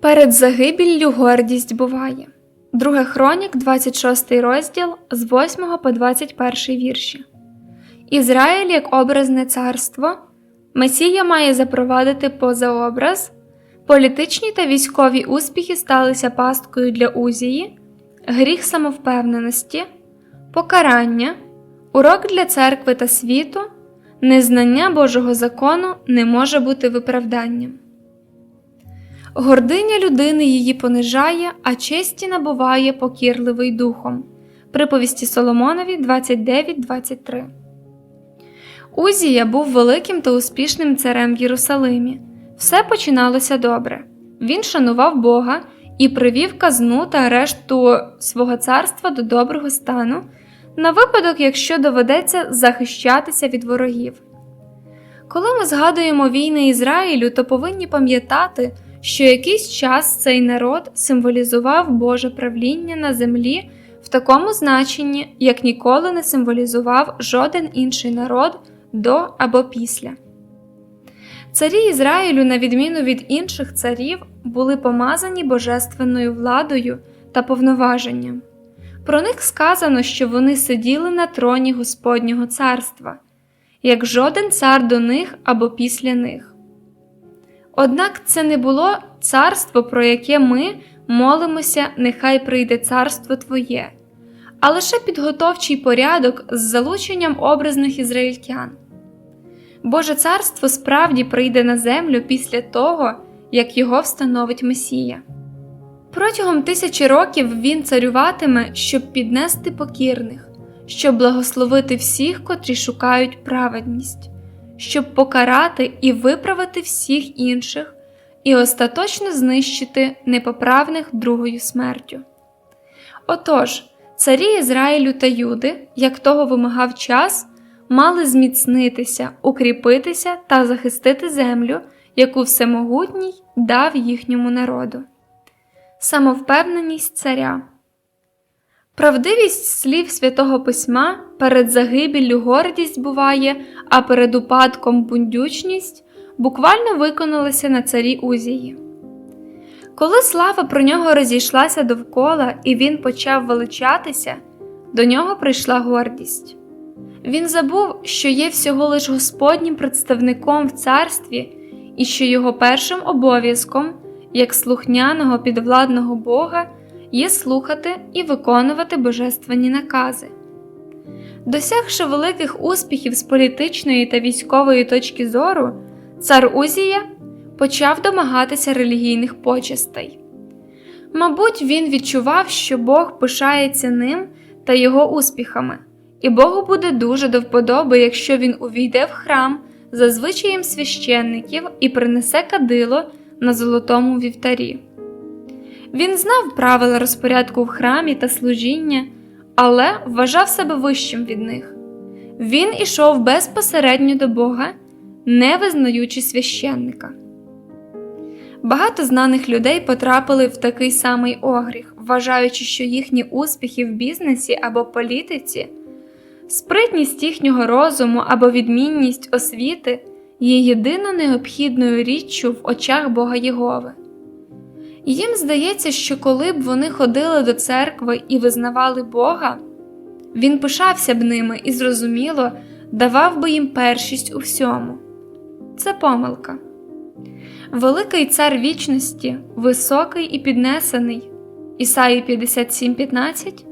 Перед загибіллю гордість буває. Друге Хронік, 26 розділ з 8 по 21 вірші. Ізраїль як образне царство. Месія має запровадити позаобраз. Політичні та військові успіхи сталися пасткою для Узії, гріх самовпевненості, покарання, урок для церкви та світу, незнання Божого закону не може бути виправданням. Гординя людини її понижає, а честі набуває покірливий духом. Приповісті Соломонові 29.23 Узія був великим та успішним царем в Єрусалимі. Все починалося добре. Він шанував Бога і привів казну та решту свого царства до доброго стану на випадок, якщо доведеться захищатися від ворогів. Коли ми згадуємо війни Ізраїлю, то повинні пам'ятати, що якийсь час цей народ символізував Боже правління на землі в такому значенні, як ніколи не символізував жоден інший народ до або після. Царі Ізраїлю, на відміну від інших царів, були помазані божественною владою та повноваженням. Про них сказано, що вони сиділи на троні Господнього царства, як жоден цар до них або після них. Однак це не було царство, про яке ми молимося, нехай прийде царство Твоє, а лише підготовчий порядок з залученням образних ізраїльтян. Боже царство справді прийде на землю після того, як його встановить Месія. Протягом тисячі років він царюватиме, щоб піднести покірних, щоб благословити всіх, котрі шукають праведність, щоб покарати і виправити всіх інших, і остаточно знищити непоправних другою смертю. Отож, царі Ізраїлю та Юди, як того вимагав час, мали зміцнитися, укріпитися та захистити землю, яку Всемогутній дав їхньому народу. Самовпевненість царя. Правдивість слів святого письма перед загибіллю гордість буває, а перед упадком бундючність буквально виконалася на царі Узії. Коли слава про нього розійшлася довкола і він почав величатися, до нього прийшла гордість. Він забув, що є всього лиш Господнім представником в царстві і що його першим обов'язком, як слухняного підвладного Бога, є слухати і виконувати божественні накази. Досягши великих успіхів з політичної та військової точки зору, цар Узія почав домагатися релігійних почестей. Мабуть, він відчував, що Бог пишається ним та його успіхами, і Богу буде дуже до вподоби, якщо він увійде в храм за звичаєм священників і принесе кадило на золотому вівтарі. Він знав правила розпорядку в храмі та служіння, але вважав себе вищим від них. Він ішов безпосередньо до Бога, не визнаючи священника. Багато знаних людей потрапили в такий самий огріх, вважаючи, що їхні успіхи в бізнесі або політиці, спритність їхнього розуму або відмінність освіти є єдино необхідною річчю в очах Бога Єгови. Їм здається, що коли б вони ходили до церкви і визнавали Бога, він пишався б ними і, зрозуміло, давав би їм першість у всьому. Це помилка. Великий цар вічності, високий і піднесений, Ісаї 57.15,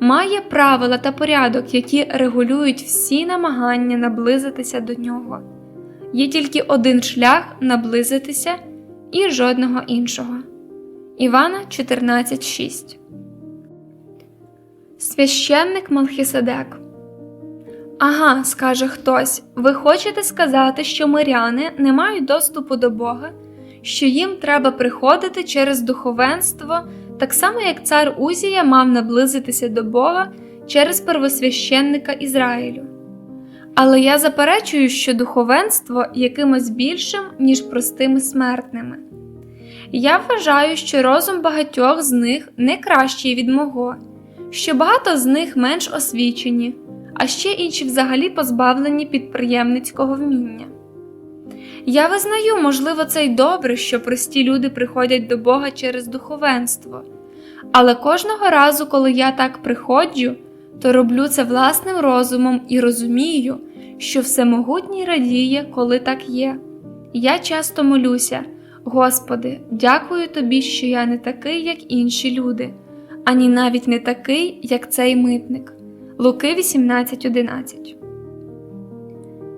має правила та порядок, які регулюють всі намагання наблизитися до нього. Є тільки один шлях наблизитися і жодного іншого. Івана 14.6 Священник Малхіседек Ага, скаже хтось, ви хочете сказати, що миряни не мають доступу до Бога, що їм треба приходити через духовенство, так само як цар Узія мав наблизитися до Бога через первосвященника Ізраїлю. Але я заперечую, що духовенство якимось більшим, ніж простими смертними. Я вважаю, що розум багатьох з них не кращий від мого, що багато з них менш освічені а ще інші взагалі позбавлені підприємницького вміння. Я визнаю, можливо, це й добре, що прості люди приходять до Бога через духовенство. Але кожного разу, коли я так приходжу, то роблю це власним розумом і розумію, що всемогутній радіє, коли так є. Я часто молюся, Господи, дякую Тобі, що я не такий, як інші люди, ані навіть не такий, як цей митник. Луки 18.11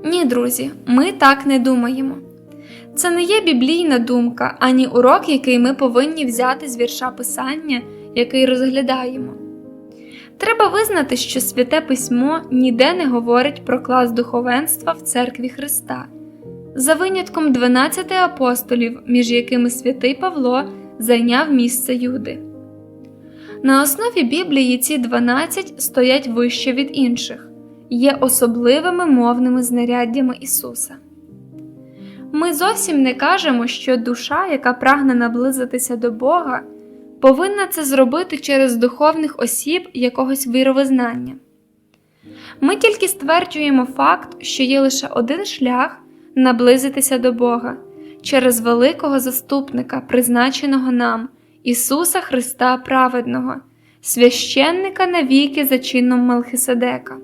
Ні, друзі, ми так не думаємо. Це не є біблійна думка, ані урок, який ми повинні взяти з вірша Писання, який розглядаємо. Треба визнати, що Святе Письмо ніде не говорить про клас духовенства в церкві Христа, за винятком 12 апостолів, між якими святий Павло зайняв місце Юди. На основі Біблії ці 12 стоять вище від інших, є особливими мовними знаряддями Ісуса. Ми зовсім не кажемо, що душа, яка прагне наблизитися до Бога, повинна це зробити через духовних осіб якогось віровизнання. Ми тільки стверджуємо факт, що є лише один шлях наблизитися до Бога через великого заступника, призначеного нам, Ісуса Христа Праведного, священника навіки за чином Мелхиседека.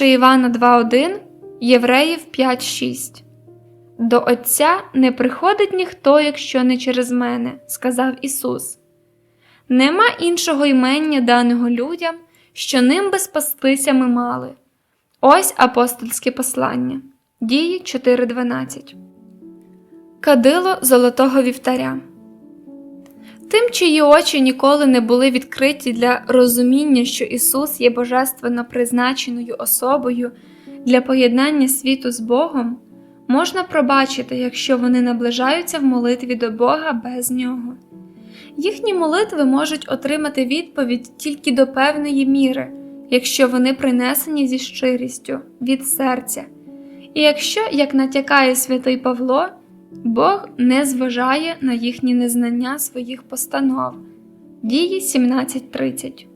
1 Івана 2.1, Євреїв 5.6 До Отця не приходить ніхто, якщо не через мене, сказав Ісус. Нема іншого імення даного людям, що ним би спастися ми мали. Ось апостольське послання. Дії 4.12. Кадило Золотого Вівтаря. Тим, чиї очі ніколи не були відкриті для розуміння, що Ісус є божественно призначеною особою для поєднання світу з Богом, можна пробачити, якщо вони наближаються в молитві до Бога без нього. Їхні молитви можуть отримати відповідь тільки до певної міри, якщо вони принесені зі щирістю від серця. І якщо, як натякає святий Павло, Бог не зважає на їхні незнання своїх постанов. Дії 17.30.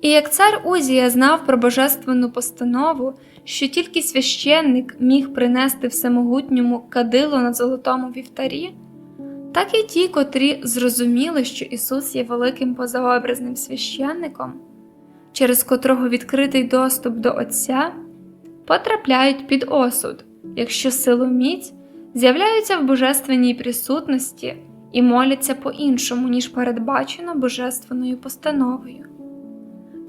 І як цар Узія знав про божественну постанову, що тільки священник міг принести всемогутньому кадило на золотому вівтарі, так і ті, котрі зрозуміли, що Ісус є великим позаобразним священником, через котрого відкритий доступ до Отця, потрапляють під осуд, якщо силоміць з'являються в божественній присутності і моляться по-іншому, ніж передбачено божественною постановою.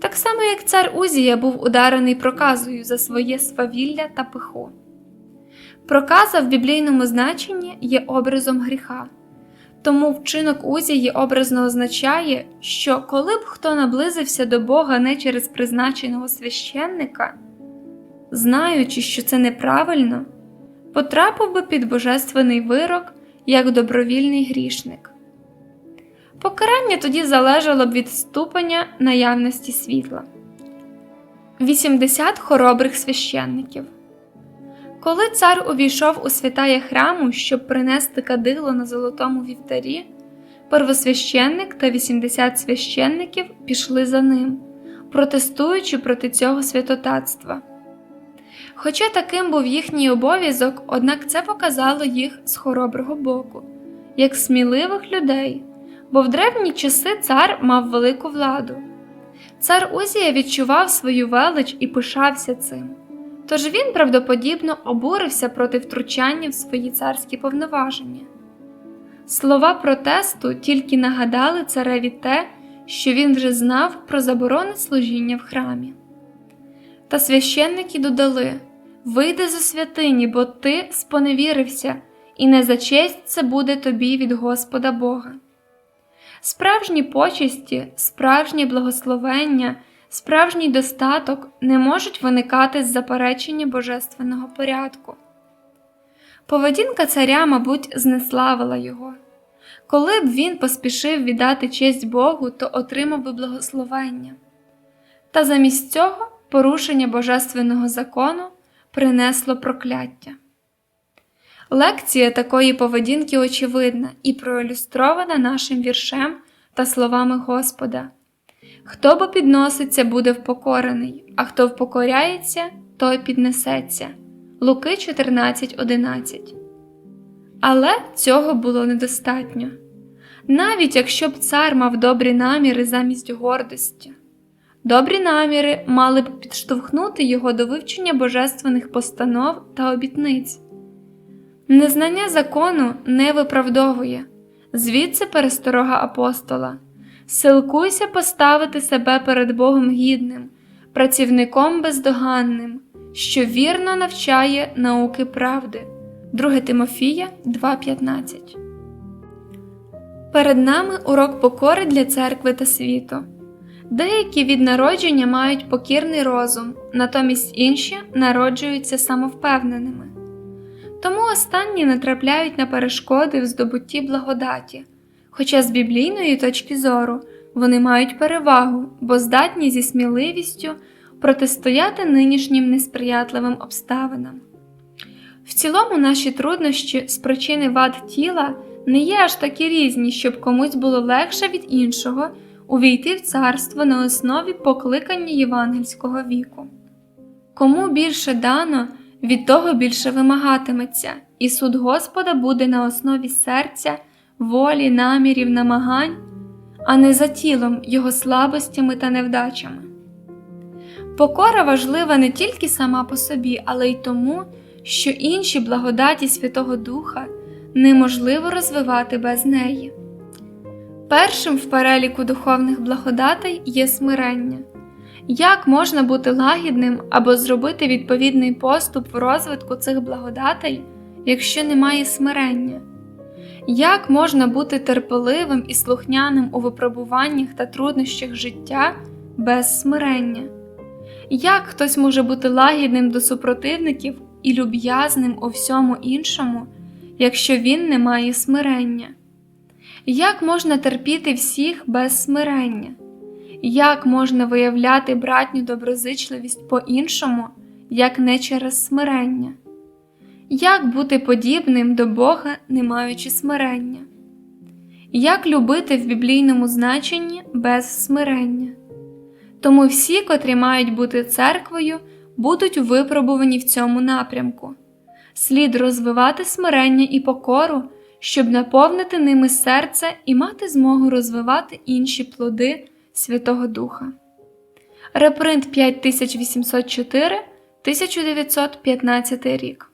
Так само, як цар Узія був ударений проказою за своє свавілля та пиху. Проказа в біблійному значенні є образом гріха, тому вчинок Узії образно означає, що коли б хто наблизився до Бога не через призначеного священника, знаючи, що це неправильно, потрапив би під божественний вирок як добровільний грішник. Покарання тоді залежало б від ступеня наявності світла. 80 хоробрих священників. Коли цар увійшов у святає храму, щоб принести кадило на золотому вівтарі, первосвященник та 80 священників пішли за ним, протестуючи проти цього святотатства. Хоча таким був їхній обов'язок, однак це показало їх з хороброго боку, як сміливих людей, бо в древні часи цар мав велику владу. Цар Узія відчував свою велич і пишався цим. Тож він правдоподібно обурився проти втручання в свої царські повноваження. Слова протесту тільки нагадали цареві те, що він вже знав про заборони служіння в храмі. Та священники додали Вийди за святині, бо ти споневірився, і не за честь це буде тобі від Господа Бога. Справжні почесті, справжнє благословення, справжній достаток не можуть виникати з заперечення божественного порядку. Поведінка царя, мабуть, знеславила його. Коли б він поспішив віддати честь Богу, то отримав би благословення. Та замість цього порушення божественного закону принесло прокляття. Лекція такої поведінки очевидна і проілюстрована нашим віршем та словами Господа. Хто бо підноситься, буде впокорений, а хто впокоряється, той піднесеться. Луки 14.11. Але цього було недостатньо. Навіть якщо б цар мав добрі наміри замість гордості, добрі наміри мали б підштовхнути його до вивчення божественних постанов та обітниць. Незнання закону не виправдовує, звідси пересторога апостола. Силкуйся поставити себе перед Богом гідним, працівником бездоганним, що вірно навчає науки правди. 2 Тимофія 2.15 Перед нами урок покори для церкви та світу. Деякі від народження мають покірний розум, натомість інші народжуються самовпевненими. Тому останні натрапляють на перешкоди в здобутті благодаті, хоча з біблійної точки зору вони мають перевагу, бо здатні зі сміливістю протистояти нинішнім несприятливим обставинам. В цілому наші труднощі з причини вад тіла не є аж такі різні, щоб комусь було легше від іншого увійти в царство на основі покликання євангельського віку. Кому більше дано, від того більше вимагатиметься, і суд Господа буде на основі серця, волі, намірів, намагань, а не за тілом, його слабостями та невдачами. Покора важлива не тільки сама по собі, але й тому, що інші благодаті Святого Духа неможливо розвивати без неї. Першим в переліку духовних благодатей є смирення. Як можна бути лагідним або зробити відповідний поступ в розвитку цих благодатей, якщо немає смирення? Як можна бути терпеливим і слухняним у випробуваннях та труднощах життя без смирення? Як хтось може бути лагідним до супротивників і люб'язним у всьому іншому, якщо він не має смирення? Як можна терпіти всіх без смирення? Як можна виявляти братню доброзичливість по-іншому, як не через смирення? Як бути подібним до Бога, не маючи смирення? Як любити в біблійному значенні без смирення? Тому всі, котрі мають бути церквою, будуть випробувані в цьому напрямку. Слід розвивати смирення і покору, щоб наповнити ними серце і мати змогу розвивати інші плоди Святого Духа. Репринт 5804 1915 рік